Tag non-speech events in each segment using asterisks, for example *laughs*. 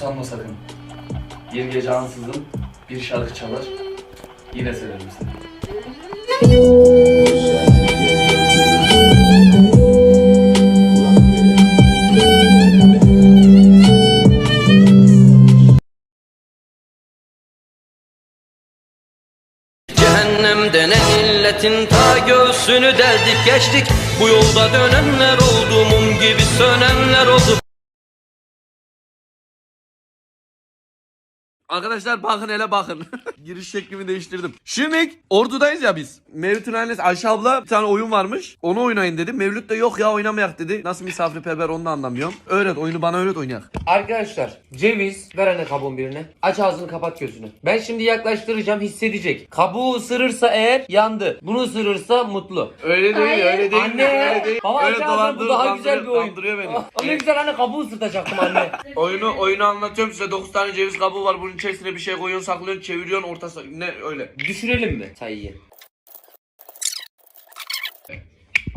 Sanma sakın. Bir gece ansızın bir şarkı çalar. Yine severim seni. Cehennemde ne illetin ta göğsünü deldik geçtik Bu yolda dönenler oldu mum gibi sönenler oldu Arkadaşlar bakın hele bakın. *laughs* Giriş şeklimi değiştirdim. Şimdi ordudayız ya biz. Mevlüt'ün annesi Ayşe abla bir tane oyun varmış. Onu oynayın dedim. Mevlüt de yok ya oynamayak dedi. Nasıl misafirperver onu da anlamıyorum. Öğret oyunu bana öğret oynayak. Arkadaşlar ceviz ver anne kabuğun birine. Aç ağzını kapat gözünü. Ben şimdi yaklaştıracağım hissedecek. Kabuğu ısırırsa eğer yandı. Bunu ısırırsa mutlu. Öyle değil Hayır. öyle değil. Anne, öyle değil. baba öyle aç ağzını, bu daha güzel bir oyun. Kandırıyor beni. Aa, ne güzel anne kabuğu ısırtacaktım anne. oyunu oyunu anlatıyorum size 9 tane ceviz kabuğu var. Bunun içerisine bir şey koyuyorsun, saklıyorsun, çeviriyorsun, ortası ne öyle. Düşürelim mi sayıyı? *laughs*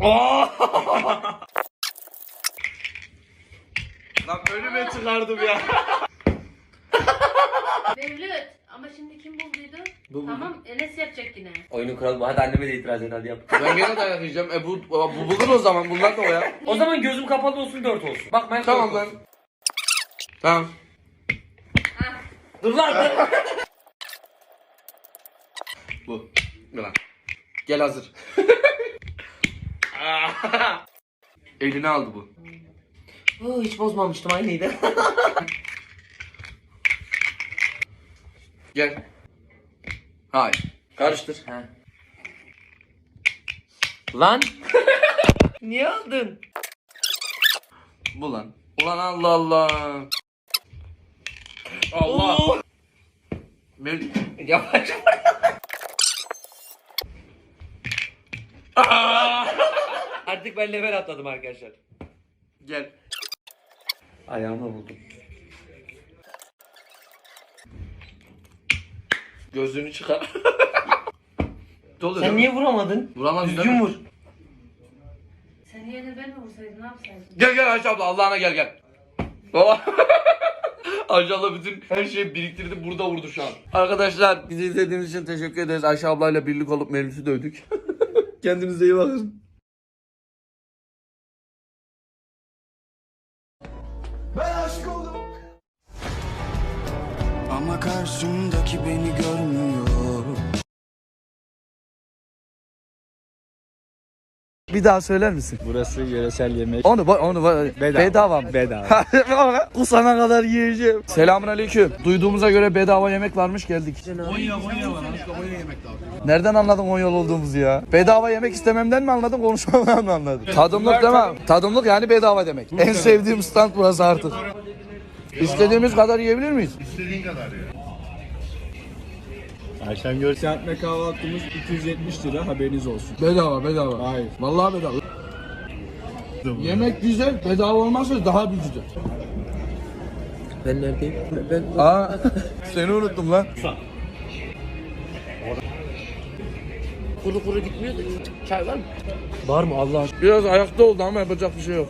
Lan önüme çıkardım ya. Mevlüt. Ama şimdi kim bulduydu? Bu- Tamam Enes yapacak yine. Oyunun kuralı bu. Hadi anneme de itiraz et hadi yap. ben gene dayak yiyeceğim. E bu, bu bulur o zaman bunlar da o ya. o zaman gözüm kapalı olsun 4 olsun. Bak ben Tamam lan. Tamam. Dur lan dur. *laughs* Bu. Lan. Gel hazır. *laughs* Eline aldı bu. Oo, hiç bozmamıştım aynıydı. *laughs* Gel. Hayır. Karıştır. Ha. Lan. Niye aldın? Bu lan. Ulan Allah Allah. Allah. Mevlüt. Yavaş. Artık ben level atladım arkadaşlar. Gel. Ayağımı buldum. Gözlüğünü çıkar. *laughs* Dolu Sen niye vuramadın? Vuramaz değil Düzgün mi? vur. Sen yerine ben mi vursaydım ne yapsaydım? Gel gel Ayşe abla Allah'ına gel gel. Baba. *laughs* Abla bütün her şeyi biriktirdi burada vurdu şu an. Arkadaşlar bizi izlediğiniz için teşekkür ederiz. Ayşe ablayla birlik olup Mevlüt'ü dövdük. *laughs* Kendinize iyi bakın. Ama karşımdaki beni görmüyor Bir daha söyler misin? Burası yöresel yemek. Onu onu bedava, Bedava. mı? Bedava. Kusana kadar yiyeceğim. Selamun aleyküm. Duyduğumuza göre bedava yemek varmış geldik. Nereden anladın Konyalı olduğumuzu ya? Bedava yemek istememden mi anladın konuşmamdan mı anladın? Tadımlık değil Tadımlık yani bedava demek. En sevdiğim stand burası artık. İstediğimiz kadar yiyebilir miyiz? Akşam görseltme kahvaltımız 270 lira haberiniz olsun. Bedava bedava. Hayır. Vallahi bedava. Yemek güzel, bedava olmazsa daha bir güzel. Ben neredeyim? Ben... Aa, seni unuttum lan. Kuru kuru gitmiyor da çay var mı? Var mı Allah aşkına? Biraz ayakta oldu ama yapacak bir şey yok.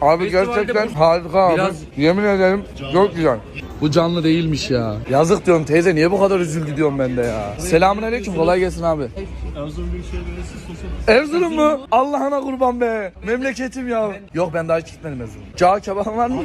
Abi Festivalde gerçekten bu- harika abi. Biraz- Yemin ederim çok güzel. Bu canlı değilmiş ya. Yazık diyorum teyze niye bu kadar üzüldü diyorum ben de ya. Selamun aleyküm kolay gelsin abi. Erzurum mu? Allah'ına kurban be. Memleketim ya. Yok ben daha hiç gitmedim Erzurum. Cağ kebap var mı?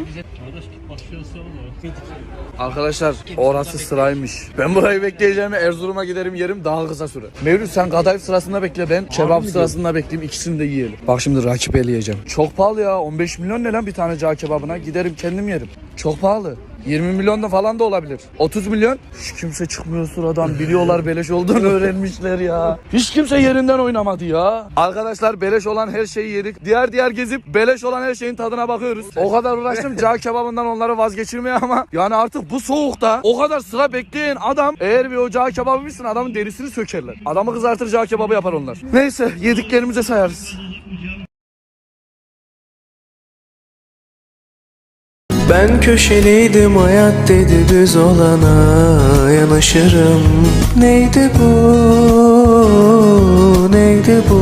Arkadaşlar orası sıraymış. Ben burayı bekleyeceğime Erzurum'a giderim yerim daha kısa süre. Mevlüt sen kadayıf sırasında bekle ben kebap sırasında bekleyeyim ikisini de yiyelim. Bak şimdi rakip eleyeceğim. Çok pahalı ya 15 milyon ne lan bir tane cağ kebabına giderim kendim yerim. Çok pahalı. 20 milyon da falan da olabilir. 30 milyon. Hiç kimse çıkmıyor sıradan. Biliyorlar beleş olduğunu *laughs* öğrenmişler ya. Hiç kimse yerinden oynamadı ya. Arkadaşlar beleş olan her şeyi yedik. Diğer diğer gezip beleş olan her şeyin tadına bakıyoruz. O kadar uğraştım cağ *laughs* kebabından onları vazgeçirmeye ama yani artık bu soğukta o kadar sıra bekleyen adam eğer bir o cağ kebabı bilsin adamın derisini sökerler. Adamı kızartır cağ kebabı yapar onlar. Neyse yediklerimize sayarız. Ben köşeliydim hayat dedi düz olana yanaşırım. Neydi bu, neydi bu?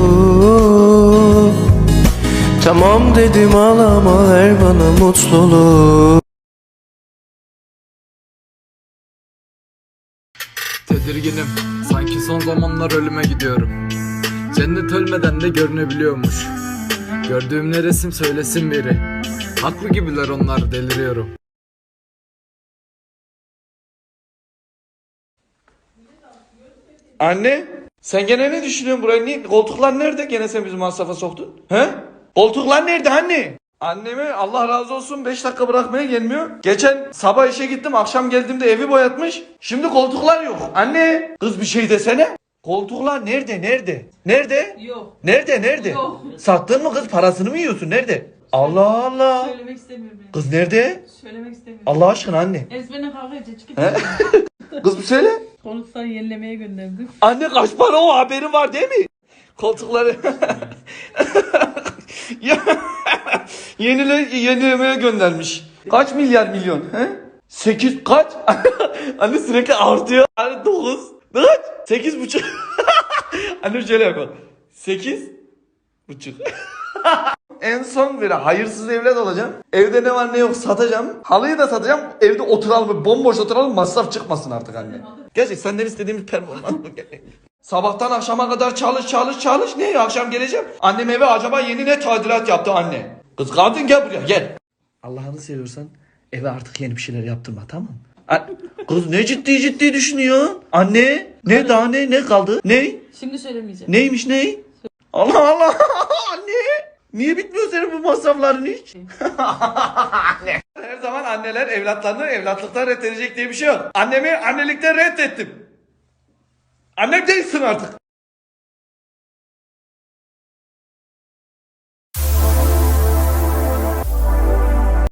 Tamam dedim ağlama ver bana mutluluk Tedirginim sanki son zamanlar ölüme gidiyorum. Cennet ölmeden de görünebiliyormuş. Gördüğüm ne resim söylesin biri. Haklı gibiler onlar deliriyorum Anne sen gene ne düşünüyorsun burayı? Niye? Koltuklar nerede? Gene sen bizi masrafa soktun. He? Koltuklar nerede anne? Annemi Allah razı olsun 5 dakika bırakmaya gelmiyor. Geçen sabah işe gittim akşam geldiğimde evi boyatmış. Şimdi koltuklar yok. Anne kız bir şey desene. Koltuklar nerede nerede? Nerede? Yok. Nerede nerede? Yok. Sattın mı kız parasını mı yiyorsun nerede? Allah Allah. Söylemek istemiyorum yani. Kız nerede? Söylemek istemiyorum. Allah aşkına anne. Ezberine kavga edecek. He? *laughs* Kız bir söyle. Konukları yenilemeye gönderdim. Anne kaç para o haberin var değil mi? Koltukları. *laughs* ya, yenile, yenilemeye göndermiş. Kaç milyar milyon? He? 8 kaç? *laughs* Anne sürekli artıyor. Anne 9. Kaç? 8 buçuk. Anne şöyle yapalım. 8 buçuk. En son böyle hayırsız evlat olacağım. Evde ne var ne yok satacağım. Halıyı da satacağım. Evde oturalım bomboş oturalım masraf çıkmasın artık anne. Gerçi senden istediğimiz performans bu. *laughs* Sabahtan akşama kadar çalış çalış çalış. Ne akşam geleceğim. Annem eve acaba yeni ne tadilat yaptı anne. Kız kadın gel buraya gel. Allah'ını seviyorsan eve artık yeni bir şeyler yaptırma tamam Kız ne ciddi ciddi düşünüyor? Anne ne daha ne ne kaldı? Ne? Şimdi söylemeyeceğim. Neymiş ne? Allah Allah *laughs* anne. Niye bitmiyor senin bu masrafların hiç? *laughs* Anne. Her zaman anneler evlatlarını evlatlıktan reddedecek diye bir şey yok. Annemi annelikten reddettim. Annem değilsin artık.